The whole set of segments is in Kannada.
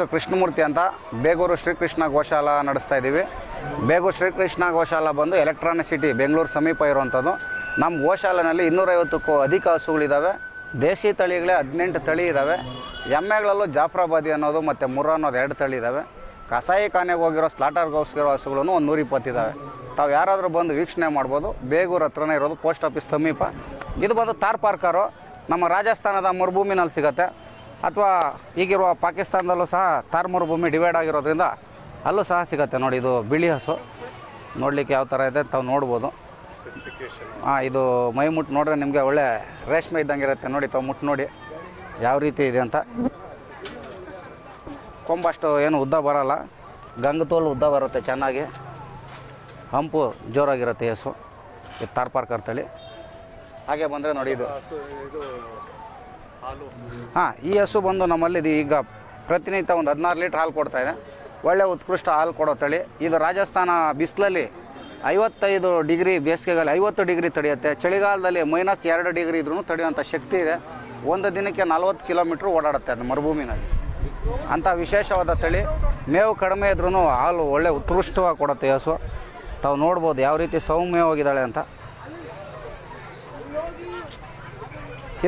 ಹೆಸರು ಕೃಷ್ಣಮೂರ್ತಿ ಅಂತ ಬೇಗೂರು ಶ್ರೀಕೃಷ್ಣ ಗೋಶಾಲ ನಡೆಸ್ತಾ ಇದ್ದೀವಿ. ಬೇಗೂರು ಶ್ರೀಕೃಷ್ಣ ಗೋಶಾಲ ಬಂದು ಎಲೆಕ್ಟ್ರಾನಿಕ್ ಸಿಟಿ ಬೆಂಗಳೂರು ಸಮೀಪ ಇರುವಂಥದ್ದು. ನಮ್ಮ ಗೋಶಾಲೆನಲ್ಲಿ ಇನ್ನೂರೈವತ್ತಕ್ಕೂ ಅಧಿಕ ಹಸುಗಳಿದ್ದಾವೆ. ದೇಶಿ ತಳಿಗಳೇ ಹದಿನೆಂಟು ತಳಿ ಇದ್ದಾವೆ. ಎಮ್ಮೆಗಳಲ್ಲೂ ಜಾಫ್ರಾಬಾದಿ ಅನ್ನೋದು ಮತ್ತು ಮುರ ಅನ್ನೋದು ಎರಡು ತಳಿ ಇದ್ದಾವೆ. ಕಸಾಯಿ ಖಾನೆಗೆ ಹೋಗಿರೋ ಸ್ಲಾಟರ್ಗೋಸ್ಕರ ಹಸುಗಳನ್ನು ಒಂದು ನೂರ ಇಪ್ಪತ್ತಿದ್ದಾವೆ. ತಾವು ಯಾರಾದರೂ ಬಂದು ವೀಕ್ಷಣೆ ಮಾಡ್ಬೋದು. ಬೇಗೂರು ಹತ್ರನೇ ಇರೋದು ಪೋಸ್ಟ್ ಆಫೀಸ್ ಸಮೀಪ. ಇದು ಬಂದು ತಾರ್ ಪಾರ್ಕರು ನಮ್ಮ ರಾಜಸ್ಥಾನದ ಮರುಭೂಮಿನಲ್ಲಿ ಸಿಗುತ್ತೆ. ಅಥವಾ ಈಗಿರುವ ಪಾಕಿಸ್ತಾನದಲ್ಲೂ ಸಹ ತಾರ್ಮೂರು ಭೂಮಿ ಡಿವೈಡ್ ಆಗಿರೋದ್ರಿಂದ ಅಲ್ಲೂ ಸಹ ಸಿಗುತ್ತೆ ನೋಡಿ, ಇದು ಬಿಳಿ ಹಸು. ನೋಡಲಿಕ್ಕೆ ಯಾವ ಥರ ಇದೆ ತಾವು ನೋಡ್ಬೋದು. ಹಾಂ ಇದು ಮೈ ಮುಟ್ಟು ನೋಡಿದ್ರೆ ನಿಮಗೆ ಒಳ್ಳೆ ರೇಷ್ಮೆ ಇದ್ದಂಗೆ ಇರುತ್ತೆ ನೋಡಿ, ತಾವು ಮುಟ್ಟು ನೋಡಿ ಯಾವ ರೀತಿ ಇದೆ ಅಂತ. ಕೊಂಬಷ್ಟು ಏನು ಉದ್ದ ಬರಲ್ಲ. ಗಂಗತೋಲು ಉದ್ದ ಬರುತ್ತೆ ಚೆನ್ನಾಗಿ. ಹಂಪು ಜೋರಾಗಿರುತ್ತೆ ಹಸು. ಇದು ತಾರ್ಪಾರ್ಕರ್ ತಳಿ ಹಾಗೆ ಬಂದರೆ ನೋಡಿ ಇದು ಹಾಂ, ಈ ಹಸು ಬಂದು ನಮ್ಮಲ್ಲಿ ಈಗ ಪ್ರತಿನಿತ್ಯ ಒಂದು ಹದಿನಾರು ಲೀಟ್ರ್ ಹಾಲು ಕೊಡ್ತಾ ಇದೆ. ಒಳ್ಳೆ ಉತ್ಕೃಷ್ಟ ಹಾಲು ಕೊಡೋ ತಳಿ. ಇದು ರಾಜಸ್ಥಾನ ಬಿಸಿಲಲ್ಲಿ ಐವತ್ತೈದು ಡಿಗ್ರಿ ಬೇಸಿಗೆಗಾಲ ಐವತ್ತು ಡಿಗ್ರಿ ತಡೆಯುತ್ತೆ. ಚಳಿಗಾಲದಲ್ಲಿ ಮೈನಸ್ ಎರಡು ಡಿಗ್ರಿ ಇದ್ರೂ ತಡೆಯುವಂಥ ಶಕ್ತಿ ಇದೆ. ಒಂದು ದಿನಕ್ಕೆ ನಲ್ವತ್ತು ಕಿಲೋಮೀಟ್ರ್ ಓಡಾಡುತ್ತೆ ಅದು ಮರುಭೂಮಿನಲ್ಲಿ. ಅಂಥ ವಿಶೇಷವಾದ ತಳಿ. ಮೇವು ಕಡಿಮೆ ಇದ್ರೂ ಹಾಲು ಒಳ್ಳೆ ಉತ್ಕೃಷ್ಟವಾಗಿ ಕೊಡುತ್ತೆ ಹಸು. ತಾವು ನೋಡ್ಬೋದು ಯಾವ ರೀತಿ ಸೌಮ್ಯವಾಗಿದ್ದಾಳೆ ಅಂತ.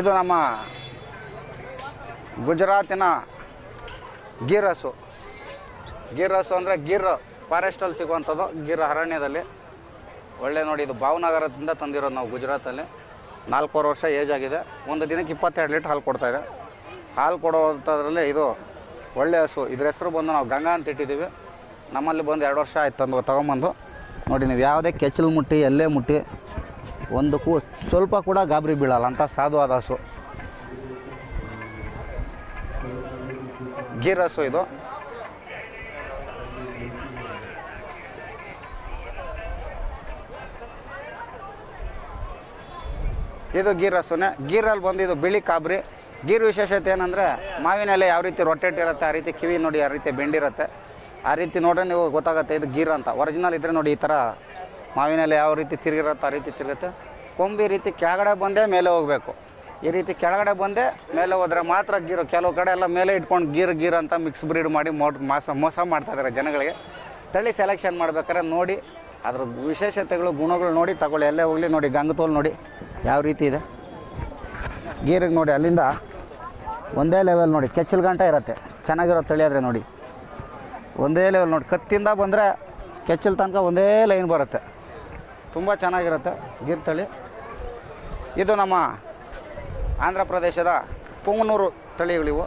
ಇದು ನಮ್ಮ ಗುಜರಾತಿನ ಗೀರ್ ಹಸು ಗೀರ್ ಹಸು ಅಂದರೆ ಗಿರ್ ಫಾರೆಸ್ಟಲ್ಲಿ ಸಿಗುವಂಥದ್ದು, ಗಿರ್ ಅರಣ್ಯದಲ್ಲಿ. ಒಳ್ಳೆ ನೋಡಿ, ಇದು ಭಾವನಗರದಿಂದ ತಂದಿರೋದು ನಾವು ಗುಜರಾತಲ್ಲಿ. ನಾಲ್ಕೂವರೆ ವರ್ಷ ಏಜ್ ಆಗಿದೆ. ಒಂದು ದಿನಕ್ಕೆ ಇಪ್ಪತ್ತೆರಡು ಲೀಟ್ರ್ ಹಾಲು ಕೊಡ್ತಾಯಿದೆ ಹಾಲು ಕೊಡುವಂಥದ್ರಲ್ಲಿ ಇದು ಒಳ್ಳೆ ಹಸು. ಇದ್ರ ಹೆಸರು ಬಂದು ನಾವು ಗಂಗಾ ಅಂತ ಇಟ್ಟಿದ್ದೀವಿ. ನಮ್ಮಲ್ಲಿ ಬಂದು ಎರಡು ವರ್ಷ ಆಯ್ತು ತಂದು ತೊಗೊಂಬಂದು. ನೋಡಿ, ನೀವು ಯಾವುದೇ ಕೆಚ್ಚಲು ಮುಟ್ಟಿ ಎಲ್ಲೇ ಮುಟ್ಟಿ, ಒಂದು ಕೂ ಸ್ವಲ್ಪ ಕೂಡ ಗಾಬರಿ ಬೀಳಲ್ಲ. ಅಂತ ಸಾಧುವಾದ ಹಸು. ಗೀರ್ ಹಸು ಇದು. ಇದು ಗೀರ್ ಹಸುನೆ ಗೀರಲ್ಲಿ ಇದು ಬಿಳಿ ಕಾಬ್ರಿ. ಗೀರ್ ವಿಶೇಷತೆ ಏನಂದರೆ ಮಾವಿನ ಎಲೆ ಯಾವ ರೀತಿ ರೊಟೇಟ್ ಇರುತ್ತೆ, ಆ ರೀತಿ ಕಿವಿ ನೋಡಿ ಆ ರೀತಿ ಬೆಂಡಿರುತ್ತೆ. ಆ ರೀತಿ ನೋಡ್ರೆ ನೀವು ಗೊತ್ತಾಗುತ್ತೆ ಇದು ಗೀರ್ ಅಂತ. ಒರಿಜಿನಲ್ ಇದ್ದರೆ ನೋಡಿ ಈ ಥರ ಮಾವಿನ ಎಲೆ ಯಾವ ರೀತಿ ತಿರುಗಿರುತ್ತೆ, ಆ ರೀತಿ ತಿರುಗುತ್ತೆ. ಕೊಂಬಿ ರೀತಿ ಕೆಳಗಡೆ ಬಂದೇ ಮೇಲೆ ಹೋಗಬೇಕು. ಈ ರೀತಿ ಕೆಳಗಡೆ ಬಂದೆ, ಮೇಲೆ ಹೋದ್ರೆ ಮಾತ್ರ ಗೀರು. ಕೆಲವು ಕಡೆ ಎಲ್ಲ ಮೇಲೆ ಇಟ್ಕೊಂಡು ಗೀರ್ ಗೀರ್ ಅಂತ ಮಿಕ್ಸ್ ಬ್ರೀಡ್ ಮಾಡಿ ಮೋಟ್ ಮಾಸ ಮೋಸ ಮಾಡ್ತಾ ಇದ್ದಾರೆ ಜನಗಳಿಗೆ. ತಳಿ ಸೆಲೆಕ್ಷನ್ ಮಾಡ್ಬೇಕಾದ್ರೆ ನೋಡಿ, ಅದ್ರ ವಿಶೇಷತೆಗಳು, ಗುಣಗಳು ನೋಡಿ ತಗೊಳ್ಳಿ. ಎಲ್ಲೇ ಹೋಗಲಿ ನೋಡಿ ಗಂಗತೋಲ್ ನೋಡಿ ಯಾವ ರೀತಿ ಇದೆ. ಗೀರಿಗೆ ನೋಡಿ, ಅಲ್ಲಿಂದ ಒಂದೇ ಲೆವೆಲ್ ನೋಡಿ, ಕೆಚ್ಚಲು ಗಂಟ ಇರುತ್ತೆ. ಚೆನ್ನಾಗಿರೋ ತಳಿ ಆದರೆ ನೋಡಿ. ಒಂದೇ ಲೆವೆಲ್ ನೋಡಿ, ಕತ್ತಿಂದ ಬಂದರೆ ಕೆಚ್ಚಲು ತನಕ ಒಂದೇ ಲೈನ್ ಬರುತ್ತೆ. ತುಂಬ ಚೆನ್ನಾಗಿರುತ್ತೆ ಗೀರ್ ತಳಿ. ಇದು ನಮ್ಮ ಆಂಧ್ರ ಪ್ರದೇಶದ ಪುಂಗನೂರು ತಳಿಗಳಿವು.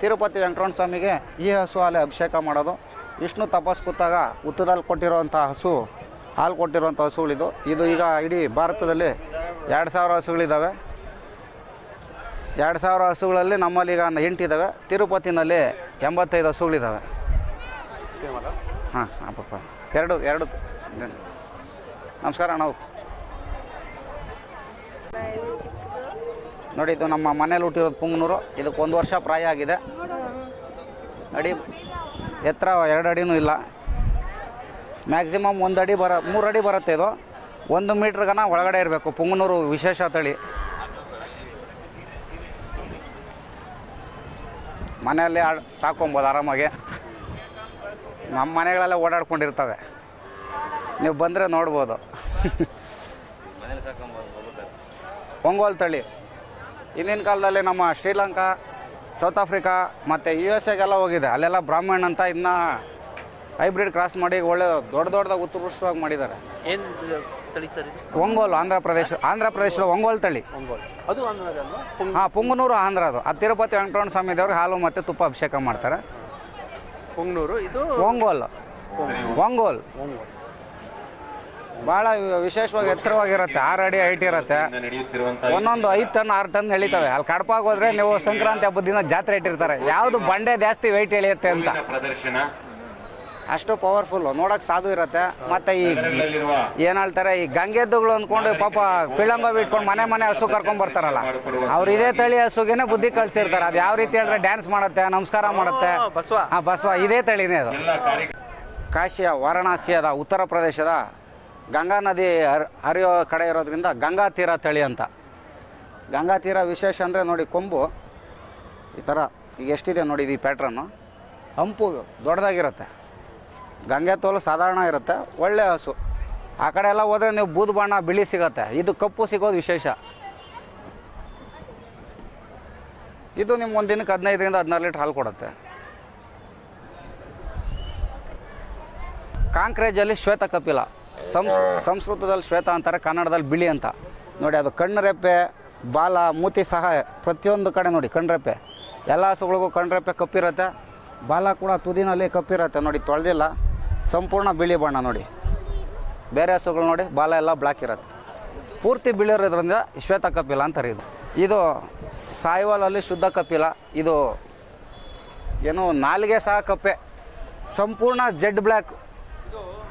ತಿರುಪತಿ ವೆಂಕಟರಮಣ ಸ್ವಾಮಿಗೆ ಈ ಹಸು ಹಾಲೆ ಅಭಿಷೇಕ ಮಾಡೋದು. ವಿಷ್ಣು ತಪಸ್ಸು ಕೂತಾಗ ಹುತ್ತದಲ್ಲಿ ಕೊಟ್ಟಿರುವಂಥ ಹಸು ಹಾಲು ಕೊಟ್ಟಿರುವಂಥ ಹಸುಗಳಿದು. ಇದು ಈಗ ಇಡೀ ಭಾರತದಲ್ಲಿ ಎರಡು ಸಾವಿರ ಹಸುಗಳಿದ್ದಾವೆ ಎರಡು ಸಾವಿರ ಹಸುಗಳಲ್ಲಿ ನಮ್ಮಲ್ಲಿ ಈಗ ಒಂದು ಎಂಟಿದ್ದಾವೆ ತಿರುಪತಿನಲ್ಲಿ ಎಂಬತ್ತೈದು ಹಸುಗಳಿದ್ದಾವೆ ಹಾಂ ಅಪ್ಪ ಪಾಪ ಎರಡು ಎರಡು. ನಮಸ್ಕಾರ ನಾವು ನೋಡಿ ಇದು ನಮ್ಮ ಮನೇಲಿ ಹುಟ್ಟಿರೋದು ಪುಂಗನೂರು. ಇದಕ್ಕೆ ಒಂದು ವರ್ಷ ಪ್ರಾಯ ಆಗಿದೆ. ಅಡಿ ಎತ್ತರ ಎರಡು ಅಡಿನೂ ಇಲ್ಲ. ಮ್ಯಾಕ್ಸಿಮಮ್ ಒಂದು ಅಡಿ ಬರ ಮೂರು ಅಡಿ ಬರುತ್ತೆ ಇದು. ಒಂದು ಮೀಟ್ರ್ಗನ ಒಳಗಡೆ ಇರಬೇಕು ಪುಂಗನೂರು ವಿಶೇಷ ತಳಿ. ಮನೆಯಲ್ಲಿ ಆಡ್ ಸಾಕೊಬೋದು ಆರಾಮಾಗಿ. ನಮ್ಮ ಮನೆಗಳೆಲ್ಲ ಓಡಾಡ್ಕೊಂಡಿರ್ತವೆ. ನೀವು ಬಂದರೆ ನೋಡ್ಬೋದು. ಪೊಂಗೋಲ್ ತಳಿ. ಹಿಂದಿನ ಕಾಲದಲ್ಲಿ ನಮ್ಮ ಶ್ರೀಲಂಕಾ ಸೌತ್ ಆಫ್ರಿಕಾ ಮತ್ತು ಯು ಎಸ್ ಎಗೆಲ್ಲ ಹೋಗಿದೆ. ಅಲ್ಲೆಲ್ಲ ಬ್ರಾಹ್ಮಣ್ ಅಂತ ಇದನ್ನ ಹೈಬ್ರಿಡ್ ಕ್ರಾಸ್ ಮಾಡಿ ಒಳ್ಳೆ ದೊಡ್ಡ ದೊಡ್ಡದಾಗ ಉತ್ಕೃಷ್ಟವಾಗಿ ಮಾಡಿದ್ದಾರೆ. ಏನು ತಳಿ ಸರ್ ಒಂಗೋಲ್ ಆಂಧ್ರ ಪ್ರದೇಶ ಆಂಧ್ರ ಪ್ರದೇಶದ ಒಂಗೋಲ್ ತಳಿ. ಒಂಗೋಲ್. ಅದು ಹಾಂ ಪುಂಗನೂರು ಆಂಧ್ರ ಅದು. ಅದು ತಿರುಪತಿ ವೆಂಕಟರಮಣ ಸ್ವಾಮಿ ದೇವ್ರಿಗೆ ಹಾಲು ಮತ್ತು ತುಪ್ಪ ಅಭಿಷೇಕ ಮಾಡ್ತಾರೆ. ಪುಂಗನೂರು ಇದು ಒಂಗೋಲ್. ಒಂಗೋಲ್. ಒಂಗೋಲ್. ಭಾಳ ವಿಶೇಷವಾಗಿ ಎತ್ತರವಾಗಿರುತ್ತೆ. ಆರು ಅಡಿ ಹೈಟ್ ಇರುತ್ತೆ. ಒಂದೊಂದು ಐದು ಟನ್ ಆರು ಟನ್ ಎಳಿತವೆ. ಅಲ್ಲಿ ಕಡಪಾಗ ಹೋದ್ರೆ ನೀವು ಸಂಕ್ರಾಂತಿ ಹಬ್ಬದ ದಿನ ಜಾತ್ರೆ ಇಟ್ಟಿರ್ತಾರೆ. ಯಾವುದು ಬಂಡೆ ಜಾಸ್ತಿ ವೈಟ್ ಎಳೆಯುತ್ತೆ ಅಂತ. ಪ್ರದರ್ಶನ. ಅಷ್ಟು ಪವರ್ಫುಲ್ ನೋಡಕ್ ಸಾಧು ಇರುತ್ತೆ. ಮತ್ತೆ ಈ ಏನ್ ಹೇಳ್ತಾರೆ ಈ ಗಂಗೆದ್ದುಗಳು ಅಂದ್ಕೊಂಡು ಪಾಪ ಪಿಳಂಗ ಬಿಟ್ಕೊಂಡು ಮನೆ ಮನೆ ಹಸು ಕರ್ಕೊಂಡ್ ಬರ್ತಾರಲ್ಲ. ಅವ್ರು ಇದೇ ತಳಿ ಹಸುಗೆನೆ ಬುದ್ಧಿ ಕಳ್ಸಿರ್ತಾರೆ. ಅದು ಯಾವ ರೀತಿ ಹೇಳಿದ್ರೆ ಡ್ಯಾನ್ಸ್ ಮಾಡುತ್ತೆ ನಮಸ್ಕಾರ ಮಾಡುತ್ತೆ. ಆ, ಬಸವ. ಆ ಬಸವ. ಇದೇ ತಳಿನೇ ಅದು. ಕಾಶಿಯ ವಾರಣಾಸಿಯದ ಉತ್ತರ ಪ್ರದೇಶದ ಗಂಗಾ ನದಿ ಹರ್, ಹರಿಯೋ ಕಡೆ ಇರೋದ್ರಿಂದ ಗಂಗಾ ತೀರ ತಳಿ ಅಂತ. ಗಂಗಾ ತೀರ ವಿಶೇಷ ಅಂದರೆ ನೋಡಿ ಕೊಂಬು, ಈ ಥರ ಈಗ ಎಷ್ಟಿದೆ ನೋಡಿ ಇದು ಈ ಪ್ಯಾಟ್ರನ್ನು ಹಂಪು ದೊಡ್ಡದಾಗಿರುತ್ತೆ. ಗಂಗೆ ತೋಲು ಸಾಧಾರಣ ಇರುತ್ತೆ, ಒಳ್ಳೆ ಹಸು. ಆ ಕಡೆ ಎಲ್ಲ ಹೋದರೆ ನೀವು ಬೂದು ಬಣ್ಣ ಬಿಳಿ ಸಿಗತ್ತೆ. ಇದು ಕಪ್ಪು ಸಿಗೋದು ವಿಶೇಷ. ಇದು ನಿಮ್ಗೆ ಒಂದು ದಿನಕ್ಕೆ ಹದಿನೈದರಿಂದ ಹದಿನಾರು ಲೀಟ್ರ್ ಹಾಲು ಕೊಡುತ್ತೆ. ಕಾಂಕ್ರೇಜಲ್ಲಿ ಶ್ವೇತ ಕಪಿಲ ಸಂಸ್, ಸಂಸ್ಕೃತದಲ್ಲಿ ಶ್ವೇತ ಅಂತಾರೆ, ಕನ್ನಡದಲ್ಲಿ ಬಿಳಿ ಅಂತ. ನೋಡಿ, ಅದು ಕಣ್ಣರೆಪ್ಪೆ, ಬಾಲ, ಮೂತಿ ಸಹ ಪ್ರತಿಯೊಂದು ಕಡೆ ನೋಡಿ ಕಣ್ರೆಪ್ಪೆ ಎಲ್ಲ ಹಸುಗಳಿಗೂ ಕಣ್ರೆಪ್ಪೆ ಕಪ್ಪಿರುತ್ತೆ. ಬಾಲ ಕೂಡ ತುದಿನಲ್ಲಿ ಕಪ್ಪಿರುತ್ತೆ. ನೋಡಿ, ತೊಳೆದಿಲ್ಲ. ಸಂಪೂರ್ಣ ಬಿಳಿ ಬಣ್ಣ ನೋಡಿ. ಬೇರೆ ಹಸುಗಳು ನೋಡಿ, ಬಾಲ ಎಲ್ಲ ಬ್ಲ್ಯಾಕ್ ಇರುತ್ತೆ. ಪೂರ್ತಿ ಬಿಳಿರೋದ್ರಿಂದ ಶ್ವೇತ ಕಪಿಲ ಅಂತಾರೆ ಇದು ಇದು ಸಾಯಿವಾಲಲ್ಲಿ ಶುದ್ಧ ಕಪಿಲ. ಇದು ಏನು, ನಾಲಿಗೆ ಸಹ ಕಪ್ಪೆ. ಸಂಪೂರ್ಣ ಜೆಡ್ ಬ್ಲ್ಯಾಕ್.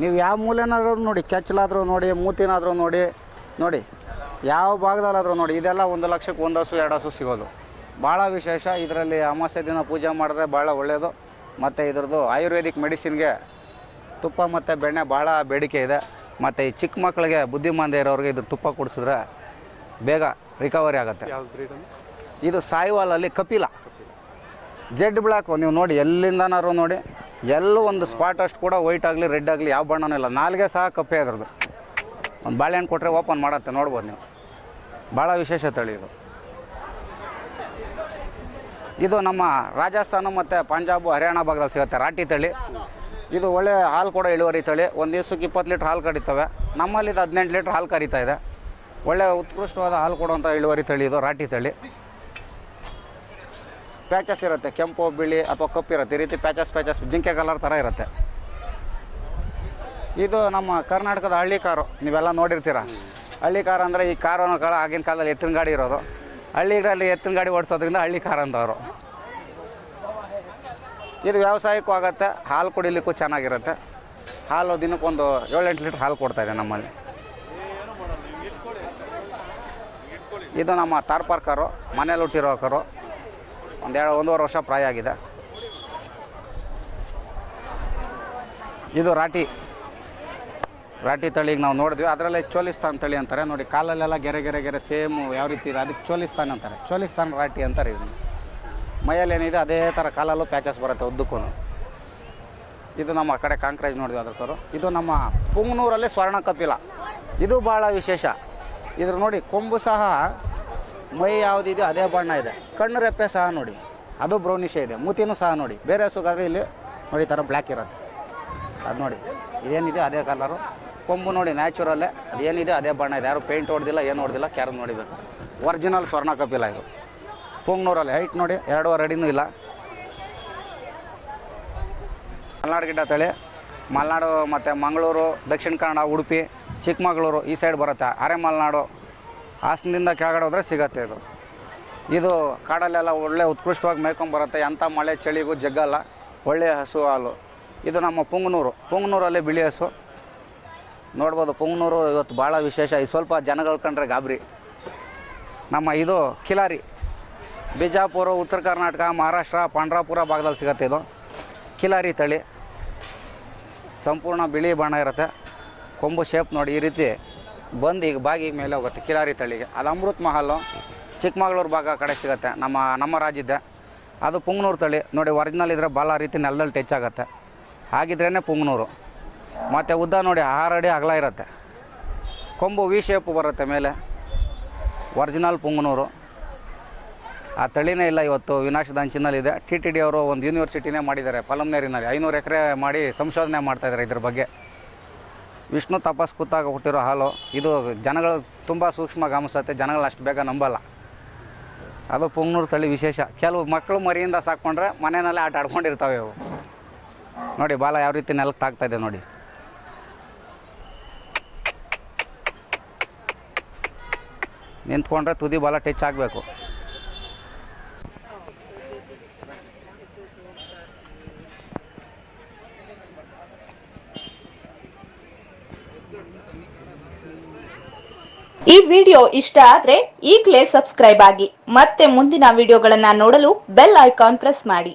ನೀವು ಯಾವ ಮೂಲೆನಾದ್ರೂ ನೋಡಿ ಕೆಚ್ಚಲಾದರೂ ನೋಡಿ ಮೂತಿನಾದರೂ ನೋಡಿ ನೋಡಿ ಯಾವ ಭಾಗದಲ್ಲಾದರೂ ನೋಡಿ ಇದೆಲ್ಲ ಒಂದು ಲಕ್ಷಕ್ಕೆ ಒಂದು ಹಸು ಎರಡು ಹಸು ಸಿಗೋದು. ಭಾಳ ವಿಶೇಷ. ಇದರಲ್ಲಿ ಅಮಾವಾಸ್ಯೆ ದಿನ ಪೂಜೆ ಮಾಡಿದ್ರೆ ಭಾಳ ಒಳ್ಳೆಯದು ಮತ್ತು ಇದ್ರದ್ದು ಆಯುರ್ವೇದಿಕ್ ಮೆಡಿಸಿನ್ಗೆ ತುಪ್ಪ ಮತ್ತು ಬೆಣ್ಣೆ ಭಾಳ ಬೇಡಿಕೆ ಇದೆ. ಮತ್ತು ಈ ಚಿಕ್ಕ ಮಕ್ಕಳಿಗೆ ಬುದ್ಧಿಮಾಂದ್ಯ ಇರೋರಿಗೆ ಇದ್ರ ತುಪ್ಪ ಕುಡಿಸಿದ್ರೆ ಬೇಗ ರಿಕವರಿ ಆಗುತ್ತೆ. ಇದು ಸಾಯಿವಾಲಲ್ಲಿ ಕಪಿಲ. ಜೆಡ್ ಬ್ಲ್ಯಾಕು ನೀವು ನೋಡಿ ಎಲ್ಲಿಂದನಾರು ನೋಡಿ ಎಲ್ಲೂ ಒಂದು ಸ್ಪಾಟ್ ಅಷ್ಟು ಕೂಡ ವೈಟ್ ಆಗಲಿ ರೆಡ್ ಆಗಲಿ ಯಾವ ಬಣ್ಣನೂ ಇಲ್ಲ. ನಾಲ್ಗೆ ಸಹ ಕಪ್ಪೆ ಅದ್ರದ್ದು. ಒಂದು ಬಾಳೆಹಣ್ಣು ಕೊಟ್ಟರೆ ಓಪನ್ ಮಾಡತ್ತೆ, ನೋಡ್ಬೋದು ನೀವು. ಭಾಳ ವಿಶೇಷ ತಳಿ ಇದು. ಇದು ನಮ್ಮ ರಾಜಸ್ಥಾನ ಮತ್ತು ಪಂಜಾಬ್, ಹರಿಯಾಣ ಭಾಗದಲ್ಲಿ ಸಿಗುತ್ತೆ ರಾಟಿ ತಳಿ. ಇದು ಒಳ್ಳೆ ಹಾಲು ಕೂಡ ಇಳುವರಿ ತಳಿ. ಒಂದು ದಿವ್ಸಕ್ಕೆ ಇಪ್ಪತ್ತು ಲೀಟ್ರ್ ಹಾಲು ಕಡಿತವೆ ನಮ್ಮಲ್ಲಿ ಇದು ಹದಿನೆಂಟು ಲೀಟ್ರ್ ಹಾಲು ಕರಿತಾ ಇದೆ. ಒಳ್ಳೆ ಉತ್ಕೃಷ್ಟವಾದ ಹಾಲು ಕೊಡುವಂಥ ಇಳುವರಿ ತಳಿ ಇದು, ರಾಟಿ ತಳಿ. ಪ್ಯಾಚಸ್ ಇರುತ್ತೆ, ಕೆಂಪು, ಬಿಳಿ ಅಥವಾ ಕಪ್ಪು ಇರುತ್ತೆ, ಈ ರೀತಿ ಪ್ಯಾಚಸ್ ಪ್ಯಾಚಸ್, ಜಿಂಕೆ ಕಲರ್ ಥರ ಇರುತ್ತೆ. ಇದು ನಮ್ಮ ಕರ್ನಾಟಕದ ಹಳ್ಳಿ ಕಾರು, ನೀವೆಲ್ಲ ನೋಡಿರ್ತೀರ. ಹಳ್ಳಿ ಕಾರು ಅಂದರೆ ಈ ಕಾರು ಕಾಲ ಆಗಿನ ಕಾಲದಲ್ಲಿ ಎತ್ತಿನ ಗಾಡಿ ಇರೋದು. ಹಳ್ಳಿಗಳಲ್ಲಿ ಎತ್ತಿನ ಗಾಡಿ ಓಡಿಸೋದ್ರಿಂದ ಹಳ್ಳಿ ಕಾರು ಅಂದವರು ಇದು ವ್ಯವಸಾಯಕ್ಕೂ ಆಗುತ್ತೆ, ಹಾಲು ಕುಡಿಲಿಕ್ಕೂ ಚೆನ್ನಾಗಿರುತ್ತೆ. ಹಾಲು ದಿನಕ್ಕೊಂದು ಏಳೆಂಟು ಲೀಟ್ರ್ ಹಾಲು ಕೊಡ್ತಾ ಇದೆ ನಮ್ಮಲ್ಲಿ. ಇದು ನಮ್ಮ ತಾರ್ಪಾರ್ ಕಾರು, ಮನೇಲಿ ಹುಟ್ಟಿರೋ ಕಾರು. ಒಂದೆರಡು ಒಂದೂವರೆ ವರ್ಷ ಪ್ರಾಯ ಆಗಿದೆ. ಇದು ರಾಟಿ. ರಾಟಿ ತಳಿಗೆ ನಾವು ನೋಡಿದ್ವಿ. ಅದರಲ್ಲೇ ಚೋಲಿಸ್ತಾನ್ ತಳಿ ಅಂತಾರೆ. ನೋಡಿ, ಕಾಲಲ್ಲೆಲ್ಲ ಗೆರೆ ಗೆರೆ ಗೆರೆ ಸೇಮ್ ಯಾವ ರೀತಿ ಇದೆ. ಅದಕ್ಕೆ ಚೋಲಿಸ್ತಾನ್ ಅಂತಾರೆ. ಚೋಲಿಸ್ತಾನ್ ರಾಟಿ ಅಂತಾರೆ ಇದನ್ನು. ಮೈಯಲ್ಲಿ ಏನಿದೆ ಅದೇ ಥರ ಕಾಲಲ್ಲೂ ಪ್ಯಾಚಸ್ ಬರುತ್ತೆ ಉದ್ದಕ್ಕೂ ಇದು ನಮ್ಮ ಕಡೆ ಕಾಂಕ್ರೇಜ್ ನೋಡಿದ್ವಿ ಅದ್ರ ತೋರು ಇದು ನಮ್ಮ ಪುಂಗನೂರಲ್ಲಿ ಸ್ವರ್ಣ ಕಪಿಲ ಇದು ಭಾಳ ವಿಶೇಷ. ಇದ್ರ ನೋಡಿ, ಕೊಂಬು ಸಹ ಮೈ ಯಾವುದಿದೆಯೋ ಅದೇ ಬಣ್ಣ ಇದೆ. ಕಣ್ಣು ರೆಪ್ಪೆ ಸಹ ನೋಡಿ. ಅದು ಬ್ರೌನಿಷ್ ಇದೆ. ಮೂತಿನೂ ಸಹ ನೋಡಿ. ಬೇರೆ ಹಸುಗಾದ್ರೆ ಇಲ್ಲಿ ನೋಡಿ ಥರ ಬ್ಲ್ಯಾಕ್ ಇರುತ್ತೆ. ಅದು ನೋಡಿ. ಇದೇನಿದೆ? ಅದೇ ಕಲರು ಕೊಂಬು ನೋಡಿ ನ್ಯಾಚುರಲ್ಲೇ ಅದೇನಿದೆ? ಅದೇ ಬಣ್ಣ ಇದೆ. ಯಾರು ಪೇಂಟ್ ಹೊಡೆದಿಲ್ಲ, ಏನು ಹೊಡೆದಿಲ್ಲ ಕ್ಯಾರನ್ ನೋಡಿಬೇಕು. ಒರಿಜಿನಲ್ ಸ್ವರ್ಣ ಕಪಿಲ ಇದು. ಪೊಂಗ್ನೂರಲ್ಲಿ ಹೈಟ್ ನೋಡಿ, ಎರಡೂವರೆ ಅಡಿನೂ ಇಲ್ಲ. ಮಲ್ನಾಡು ಗಿಡ್ಡ ತಳಿ. ಮಲೆನಾಡು ಮತ್ತು ಮಂಗಳೂರು, ದಕ್ಷಿಣ ಕನ್ನಡ, ಉಡುಪಿ, ಚಿಕ್ಕಮಗಳೂರು ಈ ಸೈಡ್ ಬರುತ್ತೆ. ಅರೆ ಮಲೆನಾಡು. ಹಾಸನದಿಂದ ಕೆಳಗಡೆ ಹೋದರೆ ಸಿಗತ್ತೆ ಇದು. ಇದು ಕಾಡಲ್ಲೆಲ್ಲ ಒಳ್ಳೆ ಉತ್ಕೃಷ್ಟವಾಗಿ ಮೇಯ್ಕೊಂಬರುತ್ತೆ. ಎಂಥ ಮಳೆ, ಚಳಿಗೂ ಜಗ್ಗಲ್ಲ. ಒಳ್ಳೆಯ ಹಸು ಹಾಲು. ಇದು ನಮ್ಮ ಪುಂಗನೂರು. ಪುಂಗನೂರಲ್ಲಿ ಬಿಳಿ ಹಸು. ನೋಡ್ಬೋದು, ಪುಂಗನೂರು ಇವತ್ತು ಭಾಳ ವಿಶೇಷ. ಇದು ಸ್ವಲ್ಪ ಜನಗಳು ಕಂಡ್ರೆ ಗಾಬರಿ. ನಮ್ಮ ಇದು ಕಿಲಾರಿ. ಬಿಜಾಪುರ, ಉತ್ತರ ಕರ್ನಾಟಕ, ಮಹಾರಾಷ್ಟ್ರ, ಪಾಂಡ್ರಾಪುರ ಭಾಗದಲ್ಲಿ ಸಿಗುತ್ತೆ ಇದು. ಕಿಲಾರಿ ತಳಿ. ಸಂಪೂರ್ಣ ಬಿಳಿ ಬಣ್ಣ ಇರುತ್ತೆ. ಕೊಂಬು ಶೇಪ್ ನೋಡಿ ಈ ರೀತಿ. ಬಂದು ಈಗ ಬಾಗಿಗೆ ಮೇಲೆ ಹೋಗುತ್ತೆ, ಕಿಲಾರಿ ತಳಿಗೆ. ಅದು ಅಮೃತ್ ಮಹಲು, ಚಿಕ್ಕಮಗಳೂರು ಭಾಗ ಕಡೆ ಸಿಗುತ್ತೆ, ನಮ್ಮ ನಮ್ಮ ರಾಜ್ಯದ್ದೆ. ಅದು ಪುಂಗ್ನೂರು ತಳಿ. ನೋಡಿ ಒರಿಜಿನಲ್ ಇದ್ದರೆ ಬಾಲ ರೀತಿ ನೆಲದಲ್ಲಿ ಟಚ್ ಆಗುತ್ತೆ. ಹಾಗಿದ್ರೇ ಪುಂಗ್ನೂರು. ಮತ್ತು ಉದ್ದ ನೋಡಿ, ಆರು ಅಡಿ ಅಗಲ ಇರುತ್ತೆ. ಕೊಂಬು ವಿ ಶೇಪ್ ಬರುತ್ತೆ ಮೇಲೆ. ಒರಿಜಿನಲ್ ಪುಂಗ್ನೂರು. ಆ ತಳಿನೇ ಇಲ್ಲ ಇವತ್ತು. ವಿನಾಶದ ಅಂಚಿನಲ್ಲಿದೆ ಟಿ ಟಿ ಡಿ ಅವರು ಒಂದು ಯೂನಿವರ್ಸಿಟಿನೇ ಮಾಡಿದ್ದಾರೆ. ಪಲಮ್ನೇರಿನಲ್ಲಿ. ಐನೂರು ಎಕರೆ ಮಾಡಿ ಸಂಶೋಧನೆ ಮಾಡ್ತಾಯಿದ್ದಾರೆ ಇದ್ರ ಬಗ್ಗೆ. ವಿಷ್ಣು ತಪಸ್ ಕೂತಾಗ ಹುಟ್ಟಿರೋ ಹಾಲು, ಇದು ಜನಗಳು ತುಂಬ ಸೂಕ್ಷ್ಮ ಗಮನಿಸುತ್ತೆ, ಜನಗಳು ಅಷ್ಟು ಬೇಗ ನಂಬಲ್ಲ. ಅದು ಪುಂಗ್ನೂರು ತಳಿ ವಿಶೇಷ. ಕೆಲವು ಮಕ್ಕಳು ಮರಿಯಿಂದ ಸಾಕ್ಕೊಂಡ್ರೆ ಮನೆಯಲ್ಲೇ ಆಟ ಆಡ್ಕೊಂಡಿರ್ತಾವೆ ಇವು. ನೋಡಿ, ಬಾಲ ಯಾವ ರೀತಿ ನೆಲಕ್ಕೆ ತಾಗ್ತಾ ಇದೆ ನೋಡಿ. ನಿಂತ್ಕೊಂಡ್ರೆ ತುದಿ ಬಾಲ ಟಚ್ ಆಗಬೇಕು. ವಿಡಿಯೋ ಇಷ್ಟ ಆದ್ರೆ ಈಗಲೇ ಸಬ್ಸ್ಕ್ರೈಬ್ ಆಗಿ. ಮತ್ತೆ ಮುಂದಿನ ವಿಡಿಯೋಗಳನ್ನ ನೋಡಲು ಬೆಲ್ ಐಕಾನ್ ಪ್ರೆಸ್ ಮಾಡಿ.